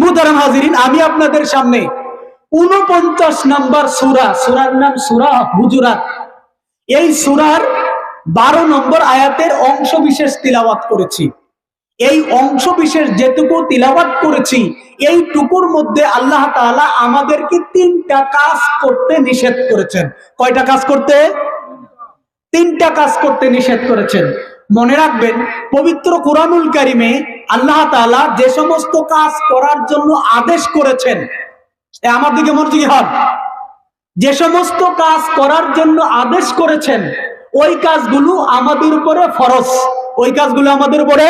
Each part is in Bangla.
মুহতারাম হাজিরিন, আমি আপনাদের সামনে উনপঞ্চাশ নাম্বার সুরা, সুরার নাম সুরা হুজুরাত। এই সুরার বারো নম্বর আয়াতের অংশ বিশেষ তিলাওয়াত করেছি। এই অংশ বিশেষ যেটুকু তিলাওয়াত করেছি, এইটুকুর মধ্যে আল্লাহ তাআলা আমাদেরকে তিনটা কাজ করতে নিষেধ করেছেন। কয়টা কাজ করতে? তিনটা কাজ করতে নিষেধ করেছেন। মনে রাখবেন পবিত্র কোরআনুল কারিমে আল্লাহ তাআলা যে সমস্ত কাজ করার জন্য আদেশ করেছেন আমার দিকে মনোযোগী হন। যে সমস্ত কাজ করার জন্য আদেশ করেছেন ওই কাজগুলো আমাদের উপরে ফরজ। ওই কাজগুলো আমাদের উপরে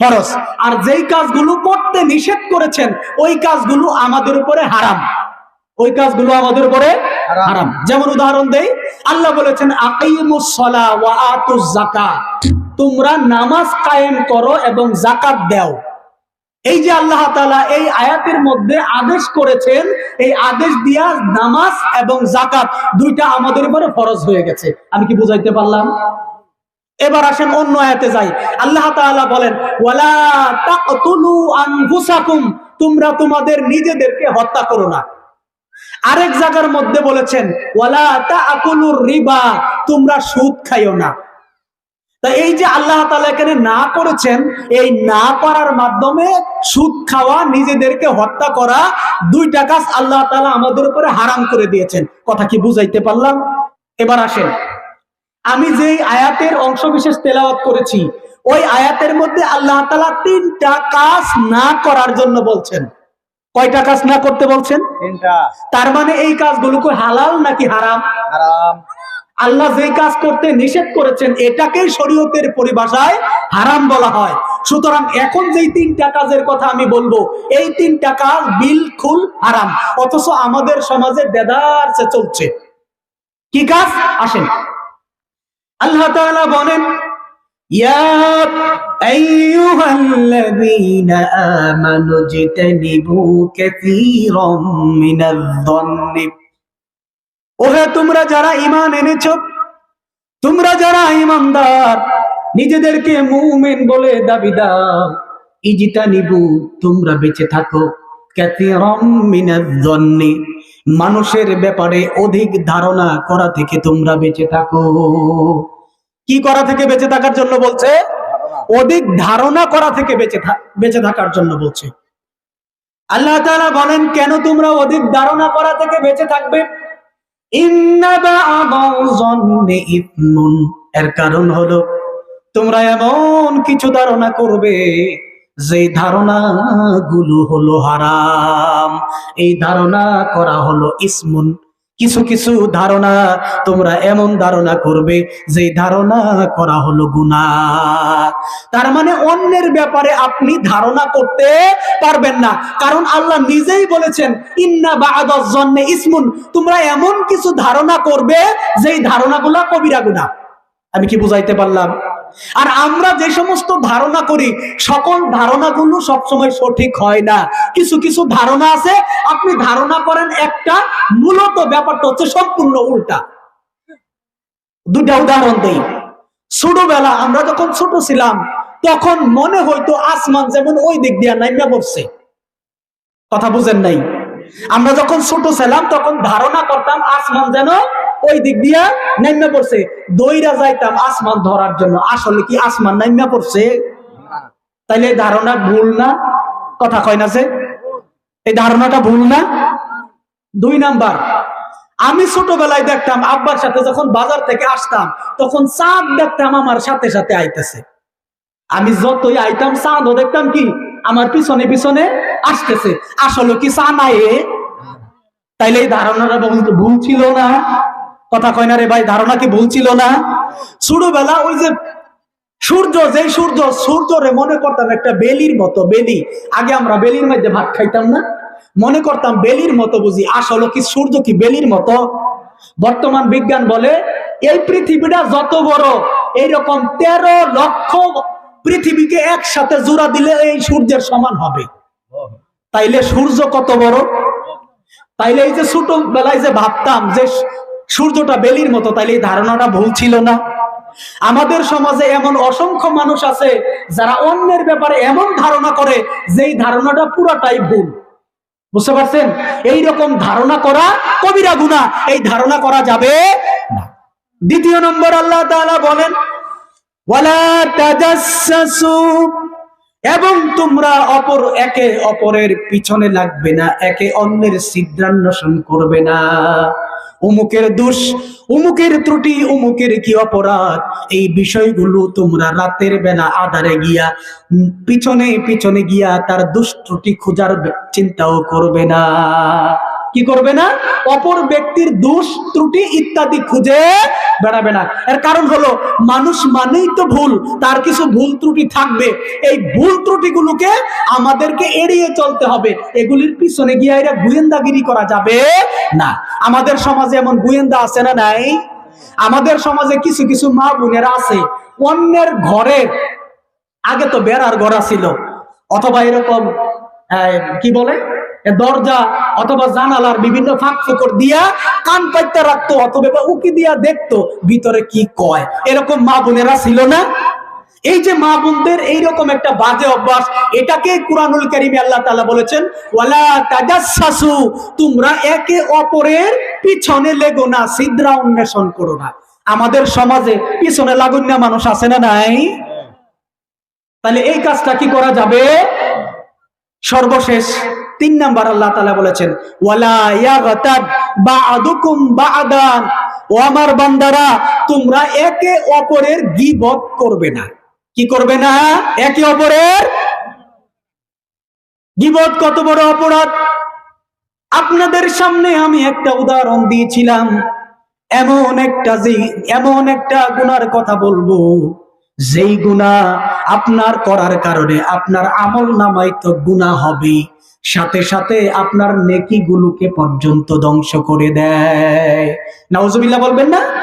ফরজ। আর যেই কাজগুলো করতে নিষেধ করেছেন ওই কাজগুলো আমাদের উপরে হারাম। ওই কাজগুলো আমাদের উপরে হারাম। যেমন উদাহরণ দেই আল্লাহ বলেছেন আকিমুস সালা ওয়া আতুজ যাকাত তোমরা নামাজ কায়েম করো এবং জাকাত দাও। এই যে আল্লাহ তাআলা এই আয়াতের মধ্যে আদেশ করেছেন এই আদেশ দিয়া নামাজ এবং জাকাত দুইটা আমাদের উপরে ফরজ হয়ে গেছে। আমি কি বুঝাইতে পারলাম? এবার আসেন অন্য আয়াতে যাই। আল্লাহ তাআলা বলেন ওয়ালা তাকতুলু আনফুসাকুম। তোমরা তোমাদের নিজেদেরকে হত্যা করো না। আরেক জায়গার মধ্যে বলেছেন, ওয়ালা রিবা তোমরা সুদ খাইও না। তা এই যে আল্লাহ তালা এখানে না করেছেন, এই না করার মাধ্যমে সুদ খাওয়া, নিজেদেরকে হত্যা করা, দুইটা কাজ আল্লাহ তালা আমাদের উপরে হারাম করে দিয়েছেন। কথা কি বুঝাইতে পারলাম? এবার আসেন। আমি যেই আয়াতের অংশ বিশেষ তেলাওয়াত করেছি, ওই আয়াতের মধ্যে আল্লাহ তাআলা তিনটা কাজ না করার জন্য বলছেন। কয়টা কাজ না করতে বলছেন? তার মানে এই কাজগুলোকে হালাল নাকি হারাম? হারাম। আল্লাহ যেই কাজ করতে নিষেধ করেছেন এটাকেই শরীয়তের পরিভাষায় হারাম বলা হয়। সুতরাং এখন যেই তিনটা কাজের কথা আমি বলব এই তিনটা কাজ বিলকুল হারাম। অথচ আমাদের সমাজে দেদারসে চলছে। কি কাজ? আসেন। আল্লাহ তোমরা যারা ঈমান এনেছো, তোমরা যারা ঈমানদার, নিজেদেরকে মুমিন বলে দাবি দাও। ইজিতানিবু, তোমরা বেঁচে থাকো। মানুষের ব্যাপারে অধিক ধারণা করা থেকে তোমরা বেঁচে থাকো। কি করা থেকে বেঁচে থাকার জন্য বলছে? অধিক ধারণা করা থেকে বেঁচে বেঁচে থাকার জন্য বলছে। আল্লাহ তাআলা বলেন কেন তোমরা অধিক ধারণা করা থেকে বেঁচে থাকবে? এর কারণ হলো তোমরা এমন কিছু ধারণা করবে যে ধারণা গুলো হলো হারাম। এই ধারণা করা হলো ইসমুন। কিছু কিছু ধারণা তোমরা এমন ধারণা করবে যে ধারণা করা হলো গুনাহ। তার মানে অন্যের ব্যাপারে আপনি ধারণা করতে পারবেন না। কারণ আল্লাহ নিজেই বলেছেন, ইন্না বা'দাজ জন্নে ইসমুন। তোমরা এমন কিছু ধারণা করবে, যেই ধারণাগুলা কবিরা গুনাহ। আমি কি বুঝাইতে পারলাম? আর আমরা যে সমস্ত ধারণা করি, সকল ধারণাগুলো সবসময় সঠিক হয় না। কিছু কিছু ধারণা আছে, আপনি ধারণা করেন একটা, মূলত ব্যাপারটা হচ্ছে সম্পূর্ণ উল্টা। দুটা উদাহরণ দেই। ছোটবেলা আমরা যখন ছোট ছিলাম, তখন মনে হয়তো আসমান যেমন ওই দিক দিয়া নাইমা পড়ছে। কথা বুঝেন নাই? আমরা যখন ছোট ছিলাম, তখন ধারণা করতাম আসমান যেন ওই দিক দিয়া নাইমা পড়ছে। দইরা যাইতাম আসমান ধরার জন্য। আসলে কি আসমান নাইমা পড়ছে? তাইলে ধারণা ভুল না? কথা কয় না যে? এই ধারণাটা ভুল না? দুই নাম্বার, আমি ছোটবেলায় দেখতাম আব্বার সাথে যখন বাজার থেকে আসতাম, তখন চাঁদ দেখতাম আমার সাথে সাথে আইতেছে। আমি যতই আইতাম, চাঁদও দেখতাম কি? আমার পিছনে পিছনে আসতেছে। আসলে কি চা নাই এ? তাইলে এই ধারণাটা ভুল ছিল না? কথা কয় না রে ভাই, ধারণা কি ভুল ছিল না? ছোটবেলা ওই যে সূর্য, যেই সূর্য সূর্যরে মনে করতাম একটা বেলির মতো, বেলি। আগে আমরা বেলির মধ্যে ভাত খাইতাম না? মনে করতাম বেলির মতো বুঝি, আসলে কি সূর্য কি বেলির মতো? বর্তমান বিজ্ঞান বলে, এই পৃথিবীটা যত বড়, এইরকম তেরো লক্ষ পৃথিবীকে একসাথে জোড়া দিলে এই সূর্যের সমান হবে। তাইলে সূর্য কত বড়? তাইলে এই যে ছোট বেলায় যে ভাবতাম যে সূর্যটা বেলির মতো, তাইলে এই ধারণাটা ভুল ছিল না। আমাদের সমাজে এমন অসংখ্য মানুষ আছে, যারা অন্যের ব্যাপারে এমন ধারণা করে, যেই ধারণাটা পুরাটাই ভুল। বুঝতে পারছেন? এই রকম ধারণা করা কবিরা গুণা, এই ধারণা করা যাবে না। দ্বিতীয় নম্বর আল্লাহ তাআলা বলেন এবং তোমরা অপর, একে অপরের পিছনে লাগবে না, একে অন্যের ছিদ্রান্বেষণ করবে না। উমুকের দোষ, উমুকের ত্রুটি, উমুকের কি অপরাধ? এই বিষয়গুলো তোমরা রাতের বেলা আধারে গিয়া পিছনে পিছনে গিয়া তার দোষ ত্রুটি খোঁজার চিন্তাও করবে না। কি করবে না? অপর ব্যক্তির দোষ, ত্রুটি ইত্যাদি খুঁজে বেড়াবে না। এর কারণ হলো, মানুষ মানেই তো ভুল, তার কিছু ভুল ত্রুটি থাকবে। এই ভুল ত্রুটিগুলোকে আমাদেরকে এড়িয়ে চলতে হবে। এগুলির পিছনে গিয়ে এরা গোয়েন্দাগিরি করা যাবে না। আমাদের সমাজে এমন গোয়েন্দা আছে না নাই? আমাদের সমাজে কিছু কিছু মা বোনেরা আছে, অন্যের ঘরের আগে তো বেড়ার ঘর ছিল অথবা এরকম কি বলে? দরজা অথবা জানালার বিভিন্ন ফাঁক ফোকর দিয়া কান পাইতে রাখতো, অথবা উকি দিয়া দেখতো, ভিতরে কি কয়? এরকম মা বোনেরা ছিল না? এই যে মা বোনদের এইরকম একটা বাজে অভ্যাস এটাকে কুরআনুল কারীমে আল্লাহ তাআলা বলেছেন, ওয়ালা তাজাসসু তোমরা একে অপরের পিছনে লেগো না, সিদ্রা উন্মেষণ করো না। আমাদের সমাজে পিছনে লাগুন্যা মানুষ, আছে না নাই? তাহলে এই কাজটা কি করা যাবে? সর্বশেষ তিন নাম্বার আল্লাহ তাআলা বলেছেন, ওয়ালা ইয়াগতাব বা'দুকুম বা'দান। ও আমার বান্দারা, তোমরা একে অপরের গীবত করবে না। কি করবে না? একে অপরের গীবত, কত বড় অপরাধ? আপনাদের সামনে আমি একটা উদাহরণ দিয়েছিলাম। এমন একটা যে, এমন একটা গুনার কথা বলব। যেই গুণা আপনার করার কারণে আপনার আমল নামায় তো গুণা হবে সাথে সাথে আপনার নেকি গুলোকে পর্যন্ত ধ্বংস করে দেয়। নাউজুবিল্লাহ বলবেন না?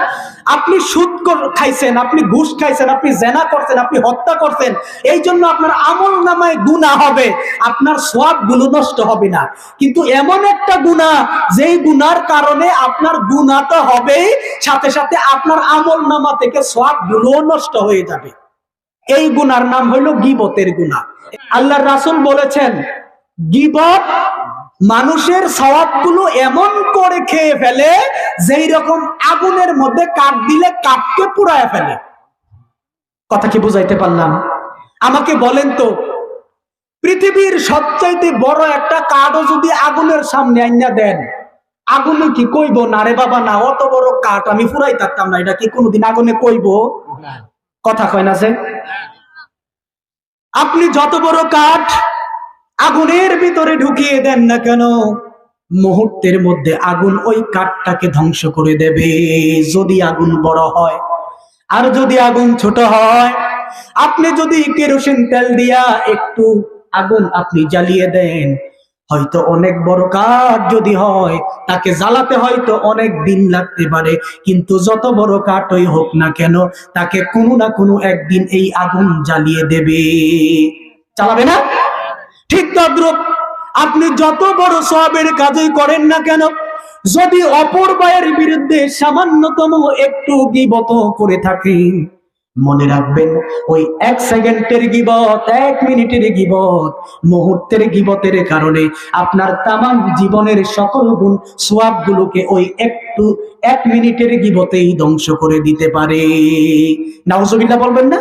আপনি সুদ খাইছেন, আপনি ঘুষ খাইছেন, আপনি জেনা করছেন, আপনি হত্যা করছেন, এই জন্য আপনার আমল নামায় গুণা হবে, আপনার সবগুলো নষ্ট হবে না। কিন্তু এমন একটা গুণা যেই গুনার কারণে আপনার গুণা তো হবেই, সাথে সাথে আপনার আমল নামা থেকে সবগুলো নষ্ট হয়ে যাবে। এই গুনার নাম হলো গিবতের গুনাহ। আল্লাহ রাসুল বলেছেন, গিবত মানুষেরগুলো এমন করে খেয়ে ফেলে যেই রকম আগুনের মধ্যে কাঠ দিলে কাঠকে পুড়ায় ফেলে। কথা কি বুঝাইতে পারলাম? আমাকে বলেন তো পৃথিবীর সবচাইতে বড় একটা কাঠও যদি আগুনের সামনে আইনা দেন আগুনে কি কইব? না রে বাবা না অত বড় কাঠ আমি ফুরাই থাকতাম না এটা কি কোনোদিন আগুনে কইব? কথা কয় না যে? আপনি যত বড় কাঠ আগুনের ভিতরে ঢুকিয়ে দেন না কেন? মুহূর্তের মধ্যে আগুন ওই কাঠটাকে ধ্বংস করে দেবে। যদি আগুন বড় হয়, আর যদি আগুন ছোট হয়, আপনি যদি কেরোসিন তেল দিয়া একটু আগুন আপনি জ্বালিয়ে দেন, হয়তো অনেক বড় কাঠ যদি হয়, তাকে জ্বালাতে হয়তো অনেক দিন লাগতে পারে। কিন্তু যত বড় কাঠই হোক না কেন, তাকে কোনো না কোনো একদিন এই আগুন জ্বালিয়ে দেবে। চালাবে না? ঠিক তদ্রুপ আপনি যত বড় সবের কাজই করেন না কেন, যদি অপর বায়ের বিরুদ্ধে সামান্যতম একটু গিবত করে থাকেন, মনে রাখবেন ওই এক সেকেন্ডের গিবত, এক মিনিটের গিবত, মুহূর্তের গিবতের কারণে আপনার তামাম জীবনের সকল গুণ সোয়াব গুলোকে ওই একটু, এক মিনিটের গিবতেই ধ্বংস করে দিতে পারে। নাউজুবিল্লাহ বলবেন না?